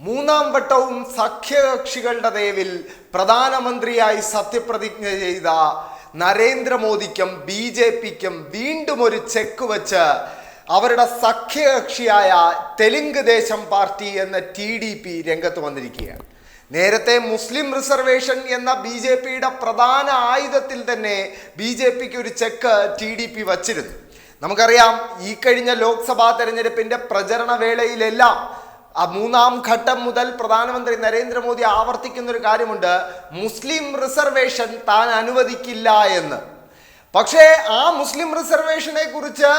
മൂന്നാം വട്ടവും സഖ്യകക്ഷികളുടെ നേവിൽ പ്രധാനമന്ത്രിയായി സത്യപ്രതിജ്ഞ ചെയ്ത നരേന്ദ്രമോദിക്കും ബി ജെ പിക്കും വീണ്ടും ഒരു ചെക്ക് വെച്ച് അവരുടെ സഖ്യകക്ഷിയായ തെലുങ്ക് ദേശം പാർട്ടി എന്ന ടി ഡി പി രംഗത്ത് വന്നിരിക്കുകയാണ്. നേരത്തെ മുസ്ലിം റിസർവേഷൻ എന്ന ബി ജെ പിയുടെ പ്രധാന ആയുധത്തിൽ തന്നെ ബി ജെ പിക്ക് ഒരു ചെക്ക് ടി ഡി പി വച്ചിരുന്നു. നമുക്കറിയാം ഈ കഴിഞ്ഞ ലോക്സഭാ തെരഞ്ഞെടുപ്പിന്റെ പ്രചരണ വേളയിലെല്ലാം ആ മൂന്നാം ഘട്ടം മുതൽ പ്രധാനമന്ത്രി നരേന്ദ്രമോദി ആവർത്തിക്കുന്ന ഒരു കാര്യമുണ്ട്. മുസ്ലിം റിസർവേഷൻ താൻ അനുവദിക്കില്ല എന്ന്. പക്ഷേ ആ മുസ്ലിം റിസർവേഷനെ കുറിച്ച്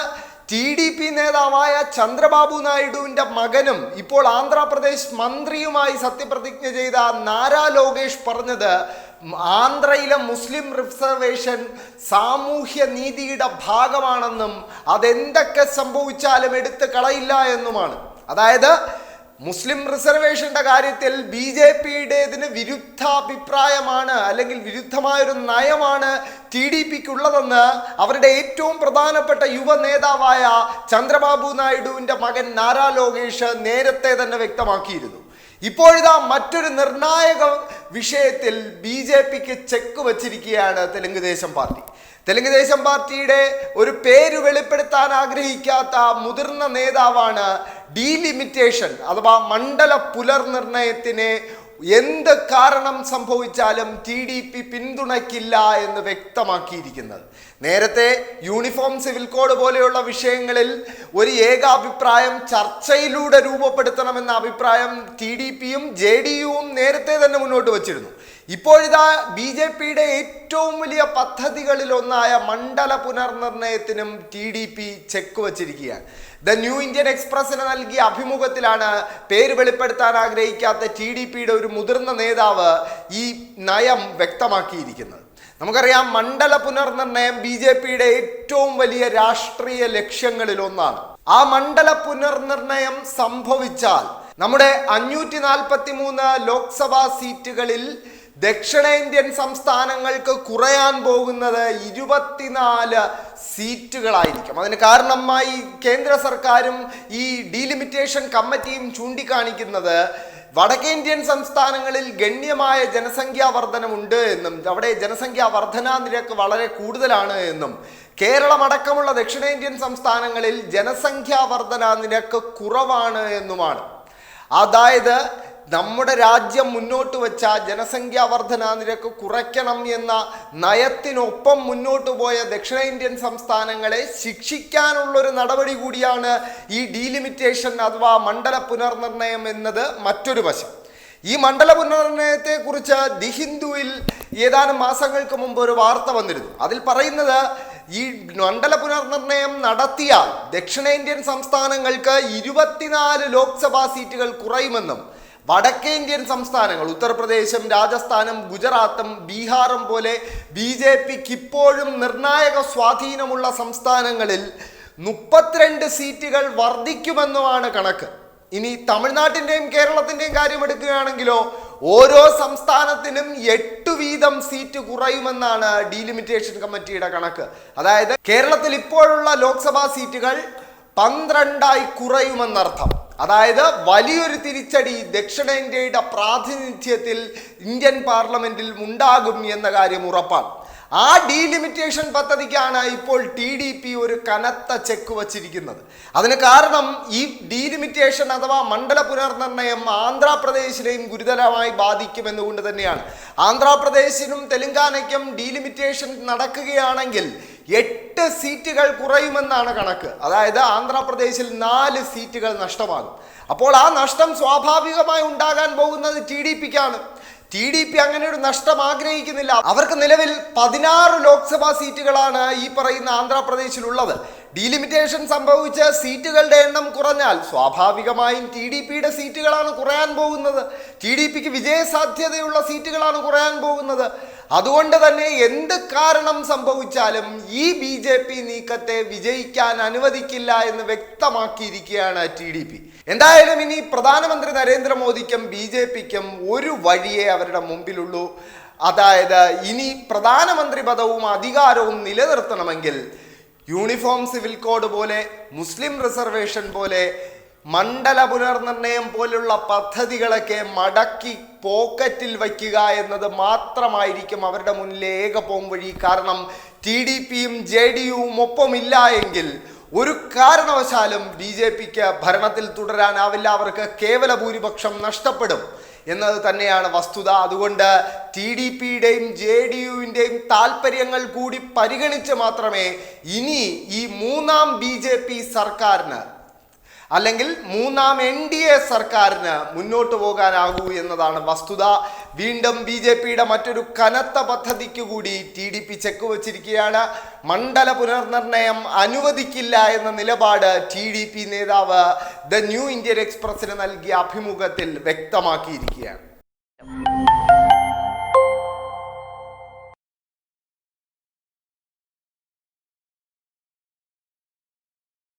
ടി ഡി പി നേതാവായ ചന്ദ്രബാബു നായിഡുവിന്റെ മകനും ഇപ്പോൾ ആന്ധ്രാപ്രദേശ് മന്ത്രിയുമായി സത്യപ്രതിജ്ഞ ചെയ്ത നാരാ ലോകേഷ് പറഞ്ഞത് ആന്ധ്രയിലെ മുസ്ലിം റിസർവേഷൻ സാമൂഹ്യ നീതിയുടെ ഭാഗമാണെന്നും അതെന്തൊക്കെ സംഭവിച്ചാലും എടുത്തു കളയില്ല എന്നുമാണ്. അതായത് മുസ്ലിം റിസർവേഷന്റെ കാര്യത്തിൽ ബി ജെ പിയുടേതിന് വിരുദ്ധാഭിപ്രായമാണ് അല്ലെങ്കിൽ വിരുദ്ധമായൊരു നയമാണ് ടി ഡി പിക്ക് ഉള്ളതെന്ന് അവരുടെ ഏറ്റവും പ്രധാനപ്പെട്ട യുവ നേതാവായ ചന്ദ്രബാബു നായിഡുവിന്റെ മകൻ നാരാ ലോകേഷ് നേരത്തെ തന്നെ വ്യക്തമാക്കിയിരുന്നു. ഇപ്പോഴിതാ മറ്റൊരു നിർണായക വിഷയത്തിൽ ബി ജെ പിക്ക് ചെക്ക് വച്ചിരിക്കുകയാണ് തെലുങ്ക് ദേശം പാർട്ടി. തെലുങ്ക് ദേശം പാർട്ടിയുടെ ഒരു പേര് വെളിപ്പെടുത്താൻ ആഗ്രഹിക്കാത്ത മുതിർന്ന നേതാവാണ് ഡീലിമിറ്റേഷൻ അഥവാ മണ്ഡല പുനർനിർണയത്തിന് എന്ത് കാരണം സംഭവിച്ചാലും ടി ഡി പി പിന്തുണയ്ക്കില്ല എന്ന് വ്യക്തമാക്കിയിരിക്കുന്നത്. നേരത്തെ യൂണിഫോം സിവിൽ കോഡ് പോലെയുള്ള വിഷയങ്ങളിൽ ഒരു ഏകാഭിപ്രായം ചർച്ചയിലൂടെ രൂപപ്പെടുത്തണമെന്ന അഭിപ്രായം ടി ഡി പിയും ജെ ഡി യുവും നേരത്തെ തന്നെ മുന്നോട്ട് വച്ചിരുന്നു. ഇപ്പോഴിതാ ബി ജെ പിയുടെ ഏറ്റവും വലിയ പദ്ധതികളിലൊന്നായ മണ്ഡല പുനർനിർണയത്തിനും ടി ഡി പി ചെക്ക് വച്ചിരിക്കുകയാണ്. ദ ന്യൂ ഇന്ത്യൻ എക്സ്പ്രസിന് നൽകിയ അഭിമുഖത്തിലാണ് പേര് വെളിപ്പെടുത്താൻ ആഗ്രഹിക്കാത്ത ടി ഡി പിയുടെ ഒരു മുതിർന്ന നേതാവ് ഈ നയം വ്യക്തമാക്കിയിരിക്കുന്നത്. നമുക്കറിയാം മണ്ഡല പുനർനിർണയം ബി ജെ പിയുടെ ഏറ്റവും വലിയ രാഷ്ട്രീയ ലക്ഷ്യങ്ങളിലൊന്നാണ്. ആ മണ്ഡല പുനർനിർണയം സംഭവിച്ചാൽ നമ്മുടെ അഞ്ഞൂറ്റി നാൽപ്പത്തി മൂന്ന് ലോക്സഭാ സീറ്റുകളിൽ ദക്ഷിണേന്ത്യൻ സംസ്ഥാനങ്ങൾക്ക് കുറയാൻ പോകുന്നത് ഇരുപത്തിനാല് സീറ്റുകളായിരിക്കും. അതിന് കാരണമായി കേന്ദ്ര സർക്കാരും ഈ ഡീലിമിറ്റേഷൻ കമ്മിറ്റിയും ചൂണ്ടിക്കാണിക്കുന്നത് വടക്കേന്ത്യൻ സംസ്ഥാനങ്ങളിൽ ഗണ്യമായ ജനസംഖ്യാ വർധനമുണ്ട് എന്നും അവിടെ ജനസംഖ്യാ വർധനാ നിരക്ക് വളരെ കൂടുതലാണ് എന്നും കേരളമടക്കമുള്ള ദക്ഷിണേന്ത്യൻ സംസ്ഥാനങ്ങളിൽ ജനസംഖ്യാ വർധനാ നിരക്ക് കുറവാണ് എന്നുമാണ്. അതായത് നമ്മുടെ രാജ്യം മുന്നോട്ട് വെച്ച ജനസംഖ്യാ വർധനാ നിരക്ക് കുറയ്ക്കണം എന്ന നയത്തിനൊപ്പം മുന്നോട്ട് പോയ ദക്ഷിണേന്ത്യൻ സംസ്ഥാനങ്ങളെ ശിക്ഷിക്കാനുള്ളൊരു നടപടി കൂടിയാണ് ഈ ഡീലിമിറ്റേഷൻ അഥവാ മണ്ഡല പുനർനിർണയം എന്നത് മറ്റൊരു വശം. ഈ മണ്ഡല പുനർനിർണയത്തെക്കുറിച്ച് ദി ഹിന്ദുവിൽ ഏതാനും മാസങ്ങൾക്ക് മുമ്പ് ഒരു വാർത്ത വന്നിരുന്നു. അതിൽ പറയുന്നത് ഈ മണ്ഡല പുനർനിർണയം നടത്തിയാൽ ദക്ഷിണേന്ത്യൻ സംസ്ഥാനങ്ങൾക്ക് ഇരുപത്തിനാല് ലോക്സഭാ സീറ്റുകൾ കുറയുമെന്നും വടക്കേന്ത്യൻ സംസ്ഥാനങ്ങൾ ഉത്തർപ്രദേശും രാജസ്ഥാനും ഗുജറാത്തും ബീഹാറും പോലെ ബി ജെ പിക്ക് ഇപ്പോഴും നിർണായക സ്വാധീനമുള്ള സംസ്ഥാനങ്ങളിൽ മുപ്പത്തിരണ്ട് സീറ്റുകൾ വർദ്ധിക്കുമെന്നുമാണ് കണക്ക്. ഇനി തമിഴ്നാട്ടിന്റെയും കേരളത്തിന്റെയും കാര്യം എടുക്കുകയാണെങ്കിലോ ഓരോ സംസ്ഥാനത്തിനും എട്ട് വീതം സീറ്റ് കുറയുമെന്നാണ് ഡീലിമിറ്റേഷൻ കമ്മിറ്റിയുടെ കണക്ക്. അതായത് കേരളത്തിൽ ഇപ്പോഴുള്ള ലോക്സഭാ സീറ്റുകൾ പന്ത്രണ്ടായി കുറയുമെന്നർത്ഥം. അതായത് വലിയൊരു തിരിച്ചടി ദക്ഷിണേന്ത്യയുടെ പ്രാതിനിധ്യത്തിൽ ഇന്ത്യൻ പാർലമെന്റിൽ ഉണ്ടാകും എന്ന കാര്യം ഉറപ്പാണ്. ആ ഡീലിമിറ്റേഷൻ പദ്ധതിക്കാണ് ഇപ്പോൾ ടി ഡി പി ഒരു കനത്ത ചെക്ക് വച്ചിരിക്കുന്നത്. അതിന് കാരണം ഈ ഡീലിമിറ്റേഷൻ അഥവാ മണ്ഡല പുനർനിർണയം ആന്ധ്രാപ്രദേശിനെയും ഗുരുതരമായി ബാധിക്കുമെന്നുകൊണ്ട് തന്നെയാണ്. ആന്ധ്രാപ്രദേശിനും തെലങ്കാനയ്ക്കും ഡീലിമിറ്റേഷൻ നടക്കുകയാണെങ്കിൽ എട്ട് സീറ്റുകൾ കുറയുമെന്നാണ് കണക്ക്. അതായത് ആന്ധ്രാപ്രദേശിൽ നാല് സീറ്റുകൾ നഷ്ടമാകും. അപ്പോൾ ആ നഷ്ടം സ്വാഭാവികമായി ഉണ്ടാകാൻ പോകുന്നത് ടി ഡി പിക്കാണ് ടി ഡി പി അങ്ങനെ ഒരു നഷ്ടം ആഗ്രഹിക്കുന്നില്ല. അവർക്ക് നിലവിൽ പതിനാറ് ലോക്സഭാ സീറ്റുകളാണ് ഈ പറയുന്ന ആന്ധ്രാപ്രദേശിലുള്ളത്. ഡീലിമിറ്റേഷൻ സംഭവിച്ച സീറ്റുകളുടെ എണ്ണം കുറഞ്ഞാൽ സ്വാഭാവികമായും ടി ഡി പിയുടെ സീറ്റുകളാണ് കുറയാൻ പോകുന്നത്. ടി ഡി പിക്ക് വിജയസാധ്യതയുള്ള സീറ്റുകളാണ് കുറയാൻ പോകുന്നത്. അതുകൊണ്ട് തന്നെ എന്ത് കാരണം സംഭവിച്ചാലും ഈ ബി ജെ പി നീക്കത്തെ വിജയിക്കാൻ അനുവദിക്കില്ല എന്ന് വ്യക്തമാക്കിയിരിക്കുകയാണ് ടി ഡി പി. എന്തായാലും ഇനി പ്രധാനമന്ത്രി നരേന്ദ്രമോദിക്കും ബി ജെ പിക്കും ഒരു വഴിയേ അവരുടെ മുമ്പിലുള്ളൂ. അതായത് ഇനി പ്രധാനമന്ത്രി പദവും അധികാരവും നിലനിർത്തണമെങ്കിൽ യൂണിഫോം സിവിൽ കോഡ് പോലെ മുസ്ലിം റിസർവേഷൻ പോലെ മണ്ഡല പുനർനിർണയം പോലുള്ള പദ്ധതികളൊക്കെ മടക്കി പോക്കറ്റിൽ വയ്ക്കുക എന്നത് മാത്രമായിരിക്കും അവരുടെ മുന്നിലെ ഏക പോംവഴി കാരണം ടി ഡി പിയും ജെ ഡി യുവും ഒപ്പമില്ല എങ്കിൽ ഒരു കാരണവശാലും ബി ജെ പിക്ക് ഭരണത്തിൽ തുടരാനാവില്ല. അവർക്ക് കേവല ഭൂരിപക്ഷം നഷ്ടപ്പെടും എന്നത് തന്നെയാണ് വസ്തുത. അതുകൊണ്ട് ടി ഡി പിയുടെയും ജെ ഡി യുവിന്റെയും താല്പര്യങ്ങൾ കൂടി പരിഗണിച്ച് മാത്രമേ ഇനി ഈ മൂന്നാം ബി സർക്കാരിന് അല്ലെങ്കിൽ മൂന്നാം എൻ ഡി എ സർക്കാരിന് മുന്നോട്ട് പോകാനാകൂ എന്നതാണ് വസ്തുത. വീണ്ടും ബി ജെ പിയുടെ മറ്റൊരു കനത്ത പദ്ധതിക്ക് കൂടി ടി ഡി പി ചെക്ക് വച്ചിരിക്കുകയാണ്. മണ്ഡല പുനർനിർണയം അനുവദിക്കില്ല എന്ന നിലപാട് ടി ഡി പി നേതാവ് ദ ന്യൂ ഇന്ത്യൻ എക്സ്പ്രസിന് നൽകിയ അഭിമുഖത്തിൽ വ്യക്തമാക്കിയിരിക്കുകയാണ്.